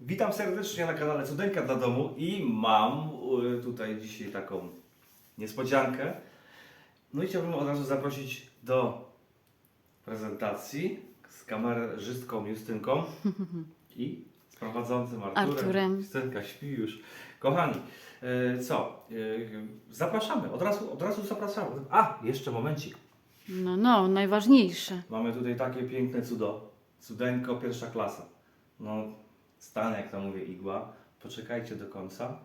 Witam serdecznie na kanale Cudeńka dla domu i mam y, tutaj dzisiaj taką niespodziankę. No i chciałbym od razu zaprosić do prezentacji z kamerzystką Justynką i z prowadzącym Arturem. Arturem. Justynka śpi już. Kochani, y, co? Y, zapraszamy, od razu, od razu zapraszamy. A, jeszcze momencik. No, no, najważniejsze. Mamy tutaj takie piękne cudo. Cudeńko pierwsza klasa. No, stan jak to mówię, igła. Poczekajcie do końca,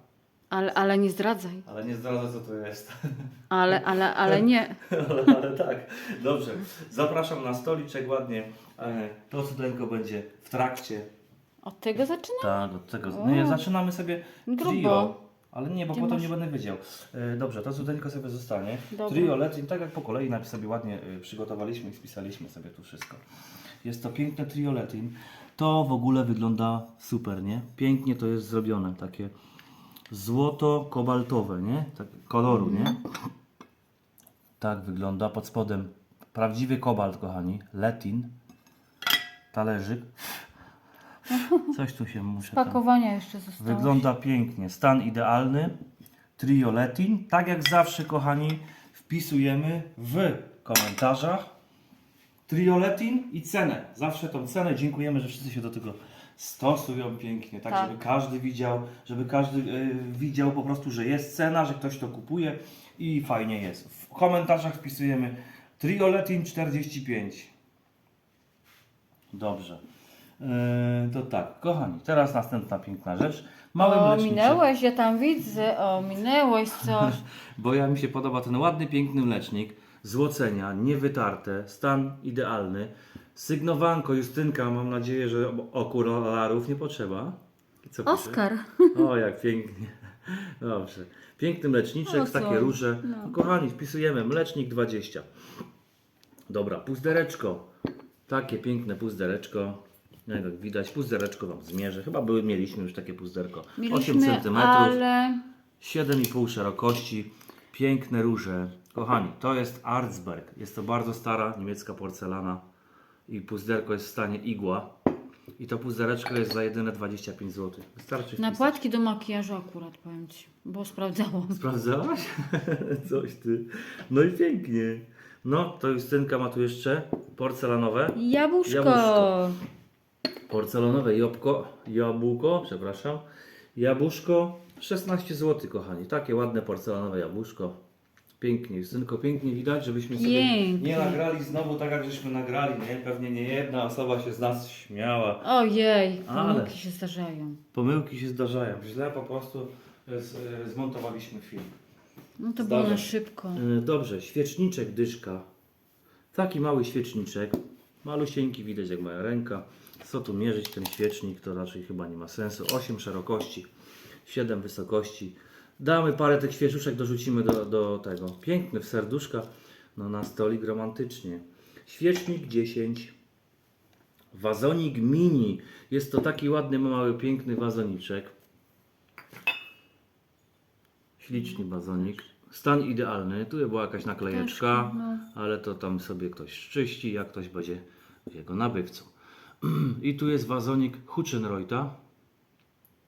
Ale, ale nie zdradzaj. ale nie zdradzę co to jest. Ale, ale, ale nie. ale, ale tak, dobrze. Zapraszam na stoliczek ładnie. E, To cudeńko będzie w trakcie. Od tego zaczynam? Tak, od tego. O. Nie, zaczynamy sobie Grubo. trio. Ale nie, bo Ty potem masz- nie będę wiedział. E, Dobrze, to cudeńko sobie zostanie. Dobra. Trio tak jak po kolei najpierw sobie ładnie y, przygotowaliśmy i spisaliśmy sobie tu wszystko. Jest to piękne Trio Letin. To w ogóle wygląda super, nie? Pięknie to jest zrobione, takie złoto-kobaltowe, nie? Tak, koloru, nie? Tak wygląda pod spodem. Prawdziwy kobalt, kochani. Letin. Talerzyk. Coś tu się muszę tam... Pakowania jeszcze zostało. Wygląda pięknie. Stan idealny. Trio Letin. Tak jak zawsze, kochani, wpisujemy w komentarzach Trio Letin i cenę. Zawsze tą cenę. Dziękujemy, że wszyscy się do tego stosują pięknie. Tak, Tak. żeby każdy widział, żeby każdy y, widział po prostu, że jest cena, że ktoś to kupuje i fajnie jest. W komentarzach wpisujemy Trio Letin 45. Dobrze. Yy, to tak, kochani, teraz następna piękna rzecz. Mały O, mleczniczek. minęłeś, ja tam widzę. O, minęłeś coś. Bo ja mi się podoba ten ładny, piękny mlecznik. Złocenia, niewytarte, stan idealny. Sygnowanko, Justynka, mam nadzieję, że okularów nie potrzeba. I co pisze? Oskar. O, jak pięknie. Dobrze. Piękny mleczniczek, O, takie róże. No. No, kochani, wpisujemy mlecznik 20. Dobra, puzdereczko. Takie piękne puzdereczko. Jak widać, puzdereczko Wam zmierzę. Chyba były, mieliśmy już takie puzderko. 8 Mieliśmy, cm. ale... 7,5 szerokości, piękne róże. Kochani, to jest Arzberg. Jest to bardzo stara niemiecka porcelana i puzderko jest w stanie igła. I to puzdereczko jest za jedyne 25 zł. Wystarczy wpisać. Napłatki do makijażu akurat, powiem Ci. Bo sprawdzałam. Sprawdzałaś? Coś ty. No i pięknie. No, to Justynka ma tu jeszcze porcelanowe. Jabłuszko. Jabłuszko. Porcelanowe jabłko, jabłko, przepraszam. Jabłuszko 16 zł, kochani. Takie ładne porcelanowe jabłuszko. Pięknie, Justynko, pięknie widać, żebyśmy sobie Pięknie. nie nagrali znowu tak, jak żeśmy nagrali, nie? Pewnie nie jedna osoba się z nas śmiała. Ojej, Ale. pomyłki się zdarzają. Pomyłki się zdarzają. Źle po prostu z, e, zmontowaliśmy film. No to Zdarza było na się. szybko. E, Dobrze, świeczniczek dyszka. Taki mały świeczniczek. Malusieńki, widać jak moja ręka. Co tu mierzyć ten świecznik, to raczej chyba nie ma sensu. 8 szerokości, 7 wysokości. Damy parę tych świeczuszek, dorzucimy do, do tego. Piękny w serduszka, no na stolik romantycznie. Świecznik 10. Wazonik mini. Jest to taki ładny, mały, piękny wazoniczek. Śliczny wazonik. Stan idealny. Tu była jakaś naklejeczka, no. ale to tam sobie ktoś szczyści, jak ktoś będzie jego nabywcą. I tu jest wazonik Huchenreuta.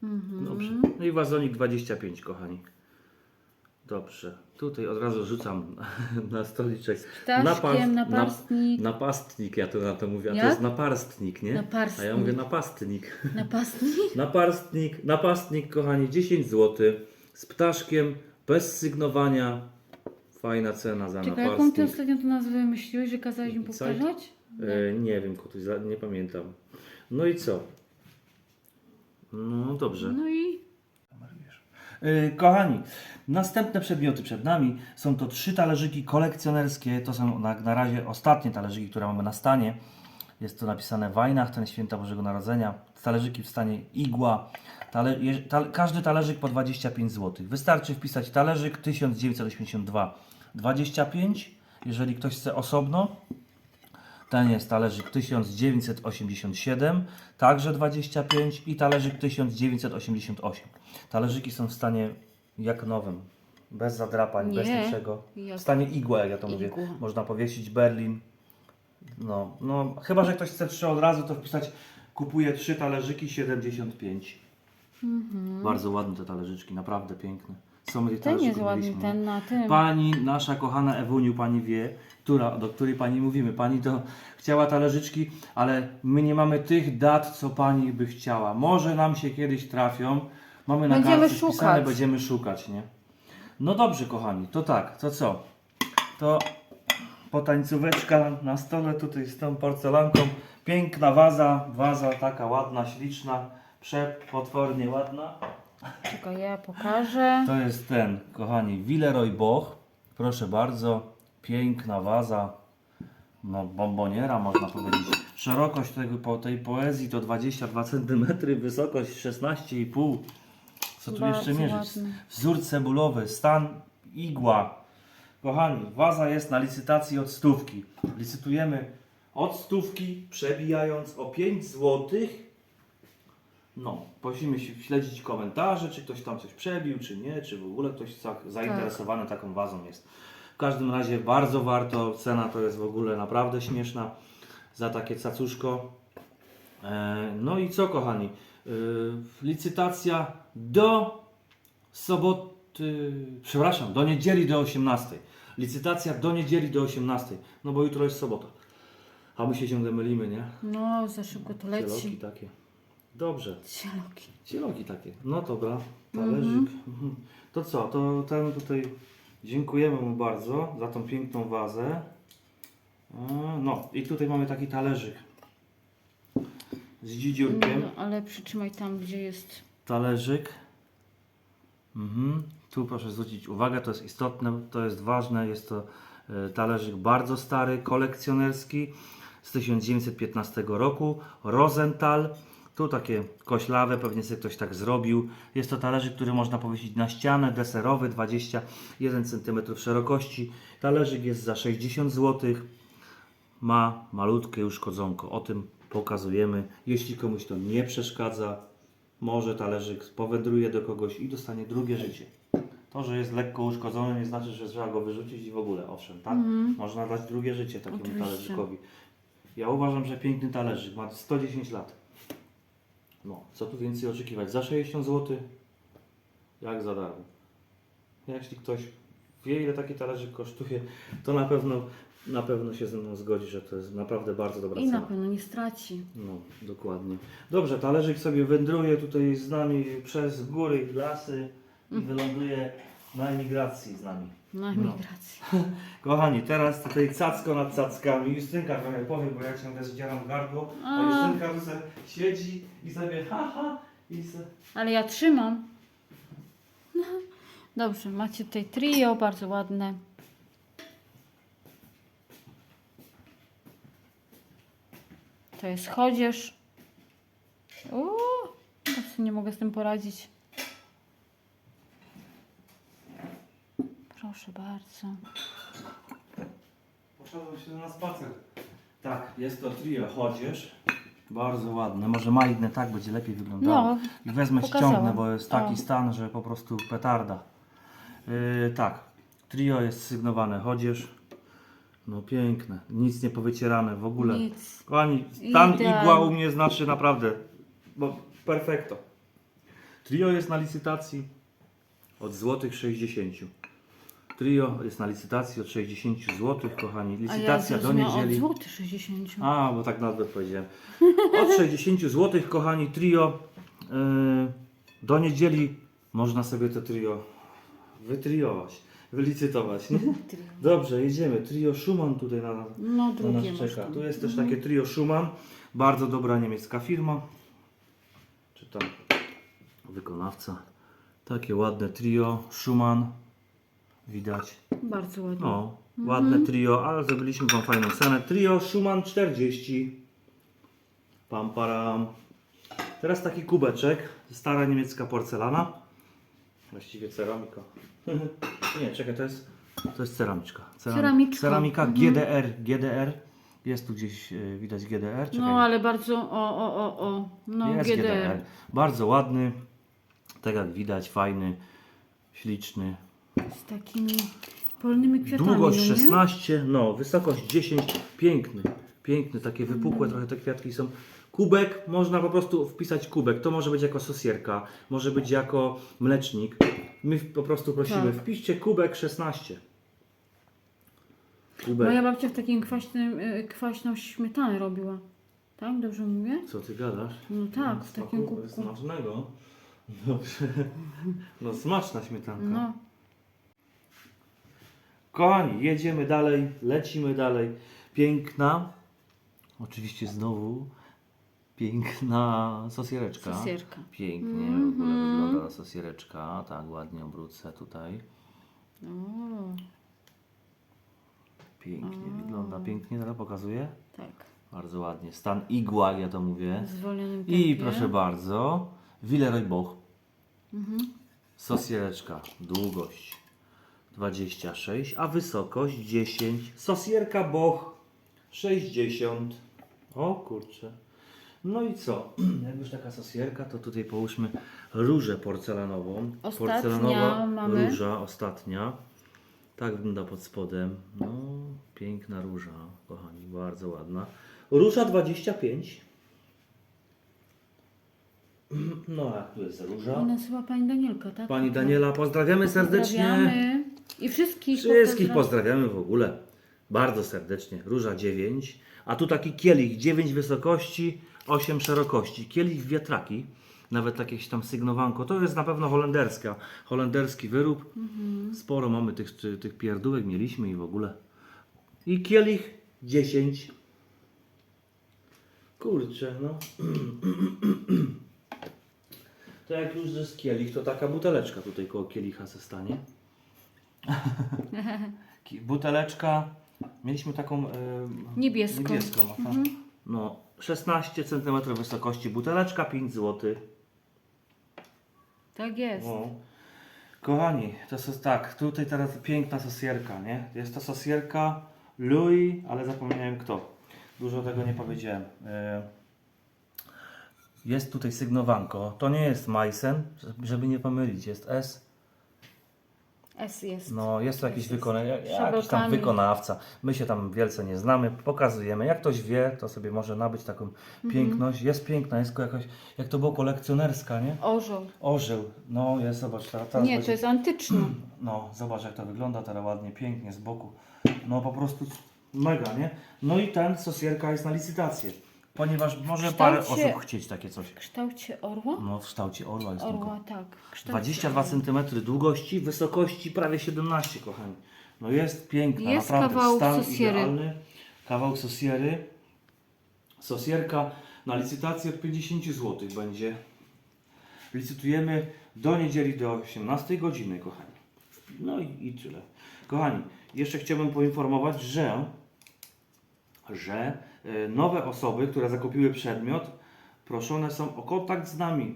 Mhm. Dobrze. No i wazonik 25, kochani. Dobrze. Tutaj od razu rzucam na stoliczek. Ptaszkiem, Napast- napastnik. Na, napastnik, ja to na to mówię. A to jest naparstnik, nie? Naparstnik. A ja mówię napastnik. Napastnik. Naparstnik, napastnik, kochani, 10 zł. Z ptaszkiem, bez sygnowania. Fajna cena za Czekaj, jaką ty napastnik. ostatnio to nazwę wymyśliłeś, że kazałeś mi powtarzać? E, nie wiem, Kutuś, za- nie pamiętam. No i co? No dobrze. No i E, Kochani, następne przedmioty przed nami są to trzy talerzyki kolekcjonerskie. To są na, na razie ostatnie talerzyki, które mamy na stanie. Jest to napisane Weihnachten, Święta Bożego Narodzenia. Talerzyki w stanie igła. Tale, je, ta, każdy talerzyk po 25 zł. Wystarczy wpisać talerzyk 1982 25. Jeżeli ktoś chce osobno, ten jest talerzyk 1987, także 25 i talerzyk 1988. Talerzyki są w stanie jak nowym, bez zadrapań, bez Nie. niczego. Jak- W stanie igła, jak ja to mówię. Igła. Można powiesić Berlin. No, no, chyba, że ktoś chce trzy od razu, to wpisać Kupuję trzy talerzyki 75. Bardzo ładne te talerzyczki, naprawdę piękne. Są Mhm. Ten jest ładny, ten na tym. Pani, nasza kochana Ewuniu, pani wie, która, do której pani mówimy. Pani to chciała talerzyczki, ale my nie mamy tych dat, co pani by chciała. Może nam się kiedyś trafią. Mamy na Będziemy kartce spisane, szukać. będziemy szukać, nie? No dobrze, kochani, to tak, to co? To potańcóweczka na stole tutaj z tą porcelanką. Piękna waza, waza taka ładna, śliczna, przepotwornie ładna. Czekaj, ja pokażę. To jest ten, kochani, Villeroy Boch. Proszę bardzo, piękna waza, no bomboniera można powiedzieć. Szerokość tego, po, tej poezji to 22 cm, wysokość 16,5 Co tu Bardzo jeszcze mierzyć? ładny. Wzór cebulowy, stan igła. Kochani, waza jest na licytacji od stówki. Licytujemy od stówki, przebijając o 5 złotych no, prosimy się śledzić komentarze, czy ktoś tam coś przebił, czy nie, czy w ogóle ktoś za- zainteresowany taką wazą jest. W każdym razie bardzo warto, cena to jest w ogóle naprawdę śmieszna za takie cacuszko. E, no i co kochani, e, licytacja do soboty, przepraszam, do niedzieli do 18. Licytacja do niedzieli do 18, no bo jutro jest sobota. A my się ciągle mylimy, nie? No, za szybko to Cieloki leci. takie. Dobrze. Cieloki. Cieloki takie. No dobra, talerzyk. Mhm. To co, to ten tutaj dziękujemy mu bardzo za tą piękną wazę. E, No i tutaj mamy taki talerzyk z dzidziurkiem. No, ale przytrzymaj tam, gdzie jest. Talerzyk. Mhm. Tu proszę zwrócić uwagę, to jest istotne, to jest ważne. Jest to e, talerzyk bardzo stary, kolekcjonerski z 1915 roku. Rosenthal. Tu takie koślawe, pewnie sobie ktoś tak zrobił. Jest to talerzyk, który można powiesić na ścianę, deserowy, 21 cm szerokości. Talerzyk jest za 60 zł ma malutkie uszkodzonko. O tym pokazujemy. Jeśli komuś to nie przeszkadza, może talerzyk powędruje do kogoś i dostanie drugie życie. To, że jest lekko uszkodzony, nie znaczy, że trzeba go wyrzucić i w ogóle. Owszem, tak? Można dać drugie życie takiemu Oczywiście. talerzykowi. Ja uważam, że piękny talerzyk ma 110 lat. No, co tu więcej oczekiwać? Za 60 zł? Jak za darmo. Jeśli ktoś wie, ile taki talerzyk kosztuje, to na pewno, na pewno się ze mną zgodzi, że to jest naprawdę bardzo dobra I cena. na pewno nie straci. No, dokładnie. Dobrze, talerzyk sobie wędruje tutaj z nami przez góry i lasy i wyląduje na emigracji z nami. Na emigracji. Kochani, teraz tutaj cacko nad cackami. Justynka trochę powie, bo ja ciągle zdzieram gardło, a A. Justynka tu se siedzi i sobie haha i se... Ale ja trzymam. No. Dobrze, macie tutaj trio, bardzo ładne. To jest chodzież. Uuu, nie mogę z tym poradzić. Proszę bardzo. Poszedłem się na spacer. Tak, jest to trio chodzież. Bardzo ładne. Może ma inne tak będzie lepiej wyglądało. No, I wezmę pokazałam. ściągnę, bo jest taki O. stan, że po prostu petarda. Yy, tak, trio jest sygnowane chodzież. No piękne, nic nie powycierane w ogóle. Nic. Kochani, stan Idealnie. igła u mnie znaczy naprawdę, bo perfekto. Trio jest na licytacji od złotych 60. Trio jest na licytacji od 60 zł, kochani. Licytacja do od niedzieli. złoty 60. A, bo tak nawet powiedziałem. Od 60 zł, kochani, trio. Yy, do niedzieli można sobie to trio wytriować, wylicytować. Nie? Dobrze, jedziemy. Trio Schumann tutaj na, No, na nas czeka. Mhm. Tu jest też takie trio Schumann. Bardzo dobra niemiecka firma. Czy tam wykonawca. Takie ładne trio Schumann. Widać. Bardzo ładnie. No, Mhm. ładne trio, ale zrobiliśmy wam fajną cenę. Trio Schumann 40. Pam param. Teraz taki kubeczek, stara niemiecka porcelana. Właściwie ceramika. Nie, czekaj, to jest, to jest ceramiczka. Ceram- Ceramiczka. Ceramika Mhm. GDR, GDR. Jest tu gdzieś e, widać GDR. Czekaj. No, ale bardzo. O, o, o, o. No, jest GDR. Bardzo ładny. Tak jak widać, fajny, śliczny. Z takimi polnymi kwiatami. Długość no nie? 16, no, wysokość 10, piękny, piękny, takie wypukłe trochę te kwiatki są. Kubek, można po prostu wpisać kubek. To może być jako sosierka, może być jako mlecznik. My po prostu prosimy, Tak. wpiszcie kubek 16. Kubek. Moja babcia w takim kwaśnym, y, kwaśną śmietanę robiła. Tak? Dobrze mówię? Co ty gadasz? No tak, w Smaku- takim kubku. Smacznego. Dobrze. No smaczna śmietanka. No. Kochani, jedziemy dalej, lecimy dalej. Piękna, oczywiście znowu piękna sosiereczka. Sosierka. Pięknie w ogóle wygląda sosiereczka. Tak, ładnie obrócę tutaj. Pięknie wygląda, pięknie teraz pokazuję. tak. Bardzo ładnie. Stan igła, ja to mówię. Zwolnionym I proszę bardzo, Villeroy Boch. Sosiereczka, długość 26, a wysokość 10. Sosierka Boch 60. O kurczę. No i co? Jak już taka sosierka, to tutaj połóżmy różę porcelanową. Ostatnia Porcelanowa mamy. róża, ostatnia. Tak wygląda pod spodem. No, piękna róża, kochani, bardzo ładna. Róża 25. No, jak tu jest róża? Ona chyba pani Danielka, tak? Pani Daniela, pozdrawiamy serdecznie. Pozdrawiamy. I wszystkich. Wszystkich pozdra- pozdrawiamy w ogóle. Bardzo serdecznie. Róża 9. A tu taki kielich 9 wysokości, 8 szerokości. Kielich wiatraki. Nawet jakieś tam sygnowanko. To jest na pewno holenderska. Holenderski wyrób. Sporo mamy tych, tych pierdółek, mieliśmy i w ogóle. I kielich 10. Kurczę, no. To jak już jest kielich, to taka buteleczka tutaj koło kielicha se stanie. Buteleczka. Mieliśmy taką Niebieską. niebieską aha. No, 16 cm wysokości buteleczka, 5 zł. Tak jest. O. Kochani, to jest tak, tutaj teraz piękna sosierka, nie? Jest to sosierka Louis, ale zapomniałem kto. Dużo tego nie powiedziałem. E, Jest tutaj sygnowanko. To nie jest Majsen, żeby nie pomylić. Jest S. S jest. No, jest to jakiś, wykona- jakiś tam wykonawca. My się tam wielce nie znamy, pokazujemy. Jak ktoś wie, to sobie może nabyć taką Mhm. piękność. Jest piękna, jest jakaś, jak to było kolekcjonerska, nie? Orzeł. Orzeł. No, jest, zobacz, ta, teraz Nie, to jest antyczny. No, zobacz jak to wygląda teraz ładnie, pięknie z boku. No po prostu mega, nie? No i ten sosierka jest na licytację. Ponieważ może W parę kształcie- osób chcieć takie coś. W kształcie orła? No w kształcie orła jest tylko. Orła, tak. W kształcie 22 orła. cm długości, wysokości prawie 17, kochani. No jest piękna, Jest naprawdę. kawałek Stan sosiery. idealny. Kawałek sosiery. Sosierka na licytację od 50 zł będzie. Licytujemy do niedzieli do 18 godziny, kochani. No i, i tyle. Kochani, jeszcze chciałbym poinformować, że, że nowe osoby, które zakupiły przedmiot, proszone są o kontakt z nami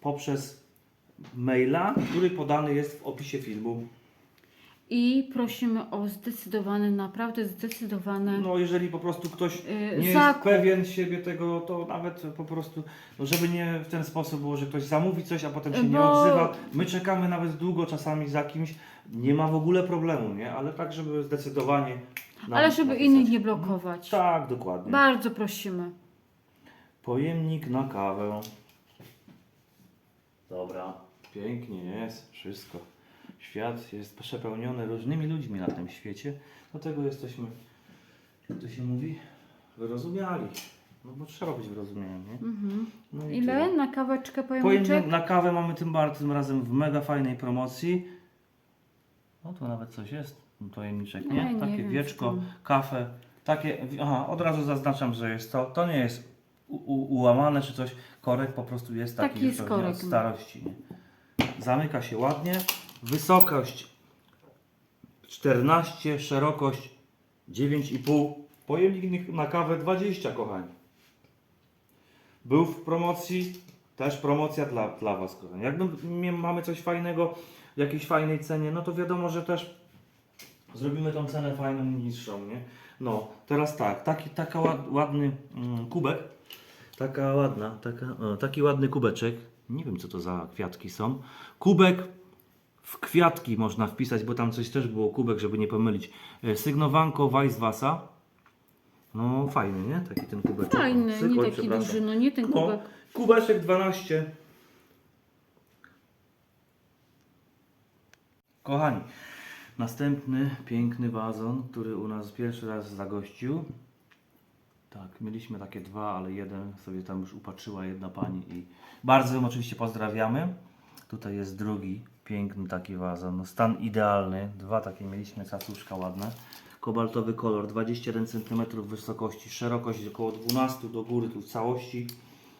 poprzez maila, który podany jest w opisie filmu. I prosimy o zdecydowane, naprawdę zdecydowane. No jeżeli po prostu ktoś Yy, nie jest zakup. pewien siebie tego, to nawet po prostu, no żeby nie w ten sposób było, że ktoś zamówi coś, a potem się nie Bo- odzywa. My czekamy nawet długo czasami za kimś, nie ma w ogóle problemu, nie? Ale tak, żeby zdecydowanie nam Ale żeby napisać. innych nie blokować. Tak, dokładnie. Bardzo prosimy. Pojemnik na kawę. Dobra, pięknie jest, wszystko. Świat jest przepełniony różnymi ludźmi na tym świecie, dlatego jesteśmy, jak to się mówi, wyrozumiali. No bo trzeba być wyrozumiałym, nie? Mhm. No i Ile tyle. na kaweczkę pojemniczek? na kawę mamy tym, bar- tym razem w mega fajnej promocji. O, tu nawet coś jest, ten pojemniczek, nie? Ja nie takie wiem, wieczko, co tam. kafę, takie, aha, od razu zaznaczam, że jest to, to nie jest u, u, ułamane czy coś, korek po prostu jest taki, Taki jest pewnie od korek, no. starości, nie? Zamyka się ładnie, wysokość 14, szerokość 9,5, pojemnik na kawę 20, kochani. Był w promocji, też promocja dla, dla Was, kochani. Mie- mamy coś fajnego, w jakiejś fajnej cenie, no to wiadomo, że też zrobimy tą cenę fajną, niższą, nie? No, teraz tak, taki taka ład, ładny mm, kubek, taka ładna, taka, taki ładny kubeczek, nie wiem co to za kwiatki są, kubek w kwiatki można wpisać, bo tam coś też było, kubek, żeby nie pomylić, E, sygnowanko Weisswasser, No fajny, nie? Taki ten kubeczek. Fajny, nie oj, taki przepraszam. duży, no nie ten No, kubek. kubeczek 12. Kochani, następny piękny wazon, który u nas pierwszy raz zagościł. Tak, mieliśmy takie dwa, ale jeden sobie tam już upatrzyła jedna pani i bardzo ją oczywiście pozdrawiamy. Tutaj jest drugi, piękny taki wazon, no stan idealny. Dwa takie mieliśmy, cacuszka ładne. Kobaltowy kolor, 21 cm wysokości, szerokość około 12 do góry tu w całości.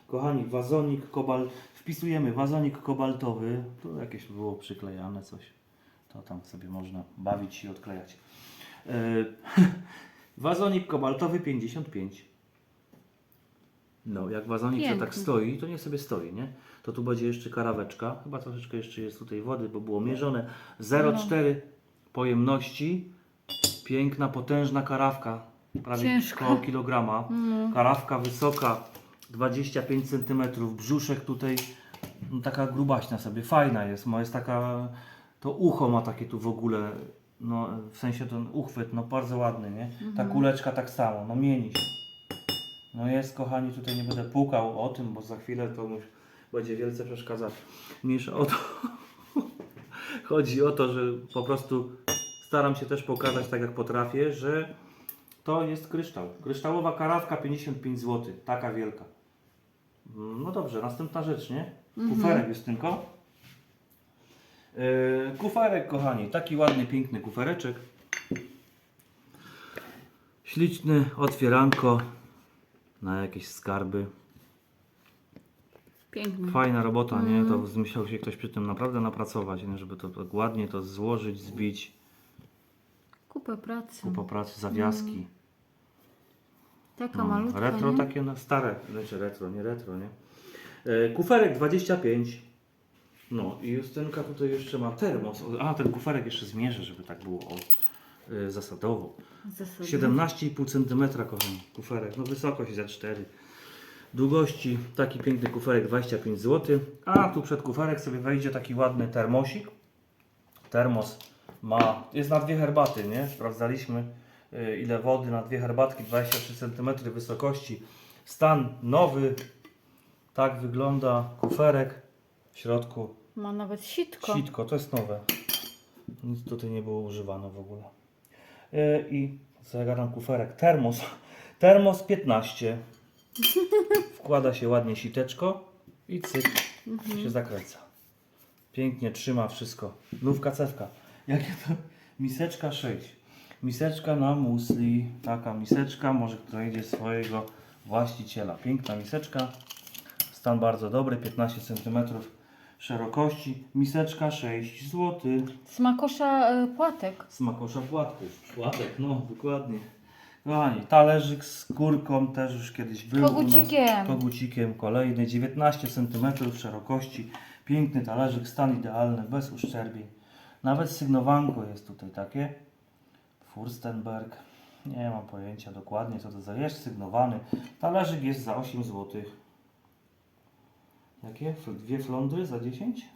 Kochani, wazonik kobal, wpisujemy wazonik kobaltowy, tu jakieś było przyklejane coś, to tam sobie można bawić i odklejać. Yy, wazonik kobaltowy 55. No, jak wazonik to tak Piękny. stoi, to niech sobie stoi, nie? To tu będzie jeszcze karaweczka, chyba troszeczkę jeszcze jest tutaj wody, bo było mierzone 0,4 pojemności. Piękna, potężna karawka, prawie Ciężka. koło kilograma. No. Karawka wysoka, 25 cm, brzuszek tutaj no, taka grubaśna sobie, fajna jest, ma jest taka, to ucho ma takie tu w ogóle, no w sensie ten uchwyt, no bardzo ładny, nie? Ta kuleczka tak samo, no mieni się. No jest, kochani, tutaj nie będę pukał o tym, bo za chwilę to mu będzie wielce przeszkadzać. Mniejsza o to. Chodzi o to, że po prostu staram się też pokazać tak jak potrafię, że to jest kryształ. Kryształowa karawka 55 zł, taka wielka. Mm, No dobrze, następna rzecz, nie? Kuferek jest tylko. Yy, kuferek, kochani, taki ładny, piękny kufereczek. Śliczny otwieranko na jakieś skarby. Fajna robota, nie? To musiał się ktoś przy tym naprawdę napracować, nie? żeby to tak ładnie to złożyć, zbić. Kupę pracy. Kupa pracy, zawiaski. Taka No, malutka, retro nie? takie na stare, znaczy retro, nie retro, nie? E, kuferek 25. No i Justynka tutaj jeszcze ma termos. O, A, ten kuferek jeszcze zmierzę, żeby tak było o, e, zasadowo. Zasadnie. 17,5 cm, kochani, kuferek. No wysokość za 4. Długości taki piękny kuferek 25 zł. A tu przed kuferek sobie wejdzie taki ładny termosik. Termos ma, jest na dwie herbaty, nie? Sprawdzaliśmy y, ile wody na dwie herbatki, 23 cm wysokości. Stan nowy. Tak wygląda kuferek. W środku Ma nawet sitko. Sitko, to jest nowe. Nic tutaj nie było używane w ogóle. E, I zagadam kuferek. Termos. Termos 15. Wkłada się ładnie siteczko i cyk się zakręca. Pięknie trzyma wszystko. Nówka cewka. Jakie to? Miseczka 6. Miseczka na musli. Taka miseczka. Może znajdzie swojego właściciela. Piękna miseczka. Stan bardzo dobry. 15 cm szerokości. Miseczka 6 zł. Smakosza y, płatek. Smakosza płatków. Płatek, no dokładnie. Kochani, talerzyk z kurką też już kiedyś był. u nas. Kogucikiem. Kogucikiem kolejny, 19 cm szerokości. Piękny talerzyk, stan idealny, bez uszczerbień. Nawet sygnowanko jest tutaj takie. Furstenberg. Nie mam pojęcia dokładnie co to za jest sygnowany. Talerzyk jest za 8 zł. Jakie? Dwie flądry za 10?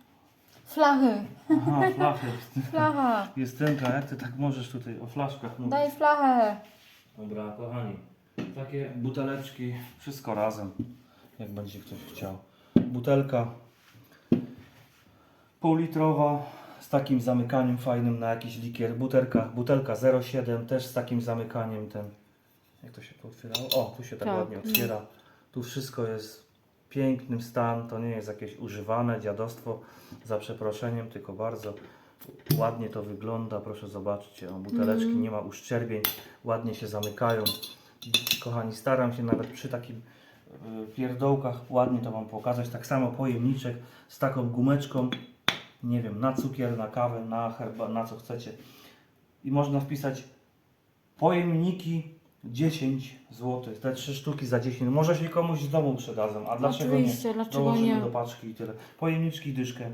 Flachy. Aha, flachy. Flacha. Justynka, jak ty tak możesz tutaj o flaszkach mówić? Daj flachę. Dobra, kochani. Takie buteleczki, wszystko razem, jak będzie ktoś chciał. Butelka półlitrowa z takim zamykaniem fajnym na jakiś likier. Butelka, butelka 0,7 też z takim zamykaniem ten. Jak to się tu otwierało? O, tu się tak Tak, ładnie otwiera. Tu wszystko jest w pięknym stan, to nie jest jakieś używane dziadostwo za przeproszeniem, tylko bardzo ładnie to wygląda. Proszę zobaczcie, o, buteleczki nie ma uszczerbień, ładnie się zamykają. Kochani, staram się nawet przy takim y, pierdołkach ładnie to Wam pokazać. Tak samo pojemniczek z taką gumeczką, nie wiem, na cukier, na kawę, na herba, na co chcecie. I można wpisać pojemniki 10 zł. Te trzy sztuki za 10. Może się komuś z domu przydadzą, a dlaczego Oczywiście, nie? dlaczego Dołożymy nie? do paczki i tyle. Pojemniczki dyszkę.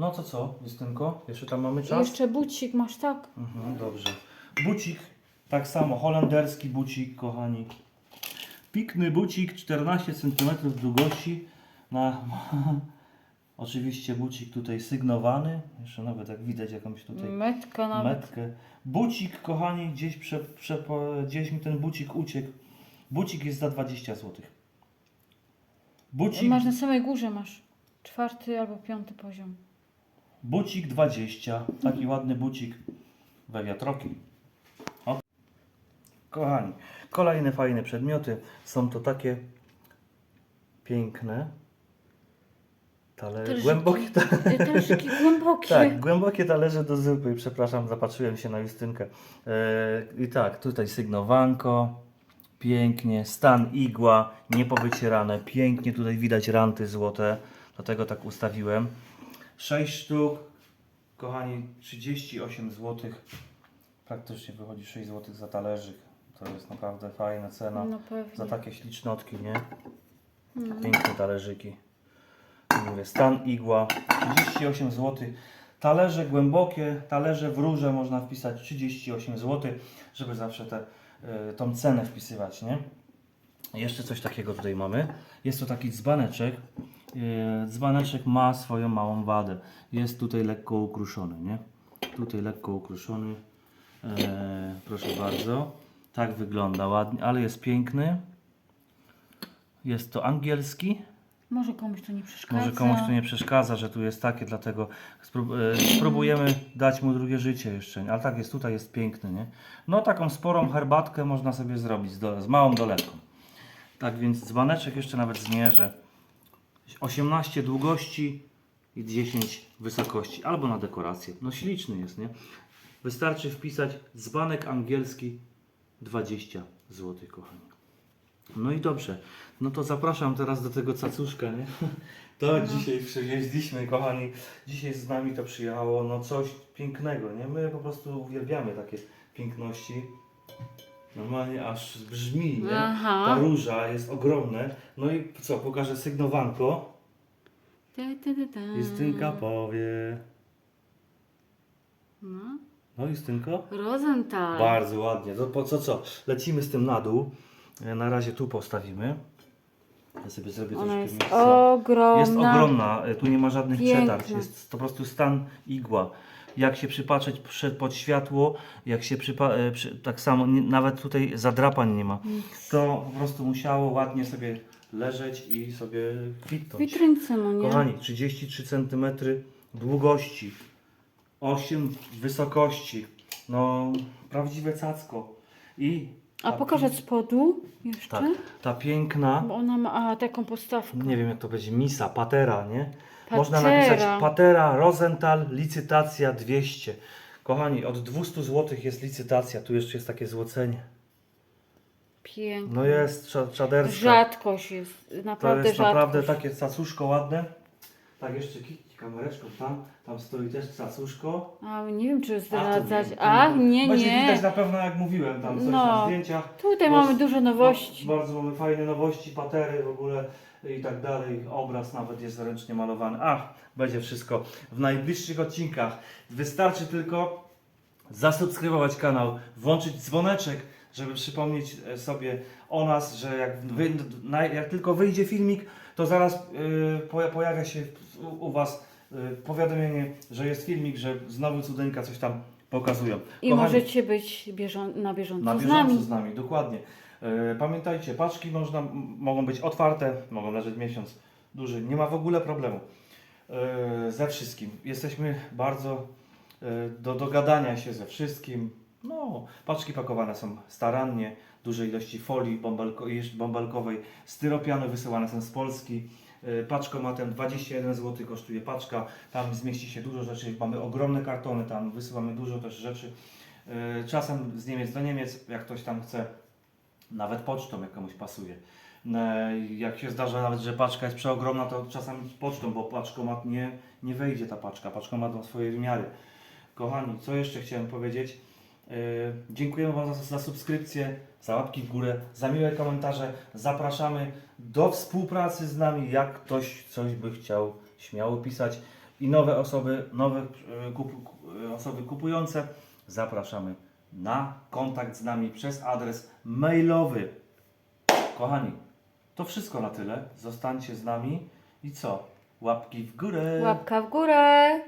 No to co, Justynko? Jeszcze tam mamy czas? jeszcze bucik masz, tak? Mhm, dobrze. Bucik, tak samo, holenderski bucik, kochani. Pikny bucik, 14 cm długości na Oczywiście bucik tutaj sygnowany. Jeszcze nawet jak widać jakąś tutaj Metka nawet. metkę. Bucik, kochani, gdzieś, prze, prze, gdzieś mi ten bucik uciekł. Bucik jest za 20 zł. Bucik, Masz na samej górze, masz czwarty albo piąty poziom. Bucik 20. Taki ładny bucik we wiatroki. O. Kochani, kolejne fajne przedmioty. Są to takie piękne. Talerze, głębokie, ta, głębokie. Tak, głębokie talerze do zupy. Przepraszam, zapatrzyłem się na Justynkę. E, I tak, tutaj sygnowanko. Pięknie. Stan igła, niepowycierane. Pięknie tutaj widać ranty złote. Dlatego tak ustawiłem. 6 sztuk. Kochani, 38 zł. Praktycznie wychodzi 6 zł za talerzyk. To jest naprawdę fajna cena. No pewnie. Za takie ślicznotki, nie? No. Piękne talerzyki. Mówię, stan igła 38 zł. Talerze głębokie, talerze w rurze można wpisać 38 zł, żeby zawsze te, y, tą cenę wpisywać, nie? Jeszcze coś takiego tutaj mamy. Jest to taki dzbaneczek. Y, Dzbaneczek ma swoją małą wadę. Jest tutaj lekko ukruszony, nie? Tutaj lekko ukruszony. E, proszę bardzo. Tak wygląda ładnie, ale jest piękny. Jest to angielski. Może komuś to nie przeszkadza. Może komuś to nie przeszkadza, że tu jest takie, dlatego e, spróbujemy dać mu drugie życie jeszcze. Ale tak jest, tutaj jest piękny, nie? No taką sporą herbatkę można sobie zrobić z, do, z małą dolewką. Tak więc dzbaneczek jeszcze nawet zmierzę. 18 długości i 10 wysokości, albo na dekorację. No śliczny jest, nie? Wystarczy wpisać dzbanek angielski 20 zł, kochani. No i dobrze. No to zapraszam teraz do tego cacuszka, nie? To dzisiaj przywieźliśmy, kochani. Dzisiaj z nami to przyjechało, no coś pięknego, nie? My po prostu uwielbiamy takie piękności. Normalnie aż brzmi, nie? Aha. Ta róża jest ogromne. No i co, pokażę sygnowanko. Ta, ta, ta, ta. Justynka powie. No. No Justynko? Rosenthal. Bardzo ładnie. To po co co? Lecimy z tym na dół. E, Na razie tu postawimy. Ja sobie zrobię Ona troszkę jest miejsca. ogromna. Jest ogromna, e, tu nie ma żadnych Piękna. przetarć, jest to po prostu stan igła. Jak się przypatrzeć przed, pod światło, jak się przypa- e, przy, tak samo, nawet tutaj zadrapań nie ma. To po prostu musiało ładnie sobie leżeć i sobie kwitnąć. Witrynce, no nie? Kochani, 33 cm długości, 8 wysokości, no prawdziwe cacko. I A ta pokaż od spodu jeszcze? tak, ta piękna, Bo ona ma a, taką podstawkę. nie wiem jak to będzie, misa, patera, nie? Można napisać patera, Rosenthal, licytacja 200. Kochani, od 200 zł jest licytacja, tu jeszcze jest takie złocenie. Piękna. No jest cza- czaderska. Rzadkość jest. To Naprawdę jest naprawdę rzadkość. takie cacuszko ładne. Tak, jeszcze kliknij kamereczką tam, tam stoi też cacuszko. A nie wiem, czy A, to zdradzać. A, nie, Będzie nie. widać na pewno jak mówiłem tam coś No. na zdjęciach. Tutaj Bo- mamy dużo nowości. No, bardzo mamy fajne nowości, patery w ogóle i tak dalej. Obraz nawet jest ręcznie malowany. Ach, będzie wszystko w najbliższych odcinkach. Wystarczy tylko zasubskrybować kanał, włączyć dzwoneczek, żeby przypomnieć e, sobie o nas, że jak, wy, jak tylko wyjdzie filmik, to zaraz y, poja- pojawia się u, u Was y, powiadomienie, że jest filmik, że znowu cudeńka coś tam pokazują. I Kochani, możecie być bieżą na bieżąco na z bieżąco nami. z nami, dokładnie. E, Pamiętajcie, paczki można, mogą być otwarte, mogą leżeć miesiąc duży, nie ma w ogóle problemu. E, Ze wszystkim. Jesteśmy bardzo e, do dogadania się ze wszystkim. No, paczki pakowane są starannie, duże ilości folii bąbelkowej, styropianu wysyłane są z Polski. Paczkomatem 21 zł kosztuje paczka, tam zmieści się dużo rzeczy, mamy ogromne kartony, tam wysyłamy dużo też rzeczy. Czasem z Niemiec do Niemiec, jak ktoś tam chce, nawet pocztą, jak komuś pasuje. E, Jak się zdarza nawet, że paczka jest przeogromna, to czasem pocztą, bo paczkomat nie, nie wejdzie ta paczka. Paczkomat ma swoje wymiary. Kochani, co jeszcze chciałem powiedzieć? E, Dziękujemy Wam za, za subskrypcję, za łapki w górę, za miłe komentarze. Zapraszamy do współpracy z nami. Jak ktoś coś by chciał, śmiało pisać. I nowe osoby, nowe e, kup, e, osoby kupujące, zapraszamy na kontakt z nami przez adres mailowy. Kochani, to wszystko na tyle. Zostańcie z nami i co? Łapki w górę. Łapka w górę.